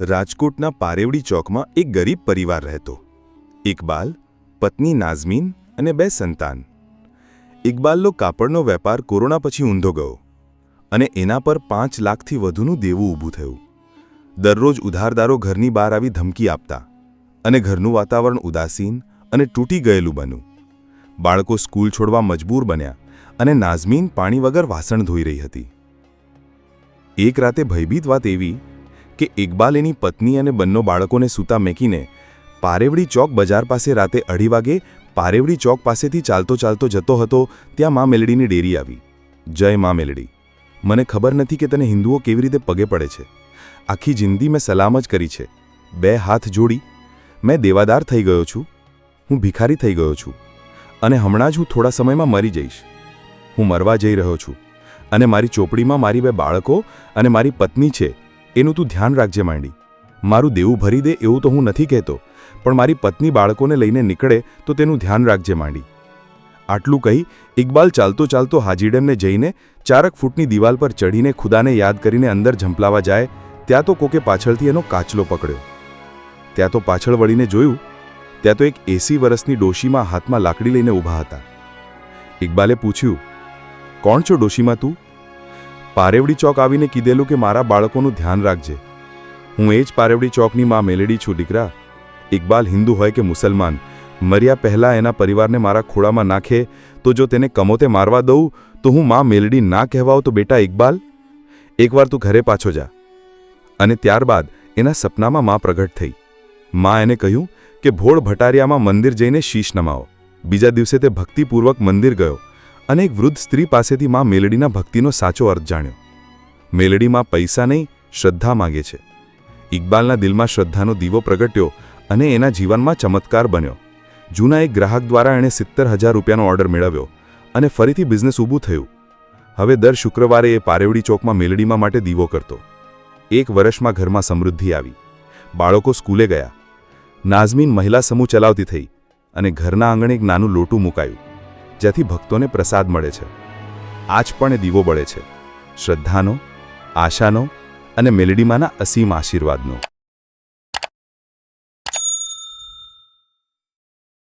રાજકોટના પારેવડી ચોકમાં એક ગરીબ પરિવાર રહેતો. ઇકબાલ, પત્ની નાઝમીન અને બે સંતાન. ઇકબાલનો કાપડનો વેપાર કોરોના પછી ઊંધો ગયો અને એના પર પાંચ લાખથી વધુનું દેવું ઊભું થયું. દરરોજ ઉધારદારો ઘરની બહાર આવી ધમકી આપતા અને ઘરનું વાતાવરણ ઉદાસીન અને તૂટી ગયેલું બન્યું. બાળકો સ્કૂલ છોડવા મજબૂર બન્યા અને નાઝમીન પાણી વગર વાસણ ધોઈ રહી હતી. એક રાતે ભયભીત વાત એવી કે ઇકબાલ એની પત્ની અને બંને બાળકોને સૂતા મેકીને પારેવડી ચોક બજાર પાસે રાતે અઢી વાગે પારેવડી ચોક પાસેથી ચાલતો ચાલતો જતો હતો, ત્યાં મા મેલડીની ડેરી આવી. જય મા મેલડી. મને ખબર નથી કે તને હિન્દુઓ કેવી રીતે પગે પડે છે. આખી જિંદગી મેં સલામ જ કરી છે. બે હાથ જોડી. મેં દેવાદાર થઈ ગયો છું. હું ભિખારી થઈ ગયો છું. અને હમણાં જ હું થોડા સમયમાં મરી જઈશ. હું મરવા જઈ રહ્યો છું. અને મારી ચોપડીમાં મારી બે બાળકો અને મારી પત્ની છે. એનું તું ધ્યાન રાખજે માંડી. મારું દેવું ભરી દે એવું તો હું નથી કહેતો, પણ મારી પત્ની બાળકોને લઈને નીકળે તો તેનું ધ્યાન રાખજે માંડી. આટલું કહી ઇકબાલ ચાલતો ચાલતો હાજીડેમને જઈને ચારક ફૂટની દિવાલ પર ચઢીને ખુદાને યાદ કરીને અંદર ઝંપલાવા જાય, ત્યાં તો કોકે પાછળથી એનો કાચલો પકડ્યો. ત્યાં તો પાછળ વળીને જોયું, ત્યાં તો એક એસી વર્ષની ડોશીમાં હાથમાં લાકડી લઈને ઊભા હતા. ઇકબાલે પૂછ્યું, કોણ છો ડોશીમાં તું? પારેવડી ચોક આવીને કીધેલું કે મારા બાળકોનું ધ્યાન રાખજે. હું એ જ પારેવડી ચોકની માં મેલેડી છું, દીકરા. ઇકબાલ હિન્દુ હોય કે મુસલમાન, મર્યા પહેલાં એના પરિવારને મારા ખોળામાં નાખે તો જો તેને કમોતે મારવા દઉં, તો હું માં મેલડી ના કહેવાઉં તો બેટા ઇકબાલ? એકવાર તું ઘરે પાછો જા. અને ત્યારબાદ એના સપનામાં માં પ્રગટ થઈ. માં એને કહ્યું કે ભોળ ભટારિયામાં મંદિર જઈને શીશ નમાવો. બીજા દિવસે તે ભક્તિપૂર્વક મંદિર ગયો. અને એક વૃદ્ધ સ્ત્રી પાસેથી માં મેલડીના ભક્તિનો સાચો અર્થ જાણ્યો. મેલડીમાં પૈસા નહીં, શ્રદ્ધા માગે છે. ઇકબાલના દિલમાં શ્રદ્ધાનો દીવો પ્રગટ્યો અને એના જીવનમાં ચમત્કાર બન્યો. જૂના એક ગ્રાહક દ્વારા એણે સિત્તેર હજાર રૂપિયાનો ઓર્ડર મેળવ્યો અને ફરીથી બિઝનેસ ઊભું થયું. હવે દર શુક્રવારે એ પારેવડી ચોકમાં મેલડીમાં માટે દીવો કરતો. એક વર્ષમાં ઘરમાં સમૃદ્ધિ આવી. બાળકો સ્કૂલે ગયા. નાઝમીન મહિલા સમૂહ ચલાવતી થઈ અને ઘરના આંગણે એક નાનું લોટું મુકાયું. જ્યાંથી ભક્તોને પ્રસાદ મળે છે. આજ પણ દીવો બળે છે. શ્રદ્ધાનો, આશાનો અને મેલડીમાંના અસીમ આશીર્વાદનો.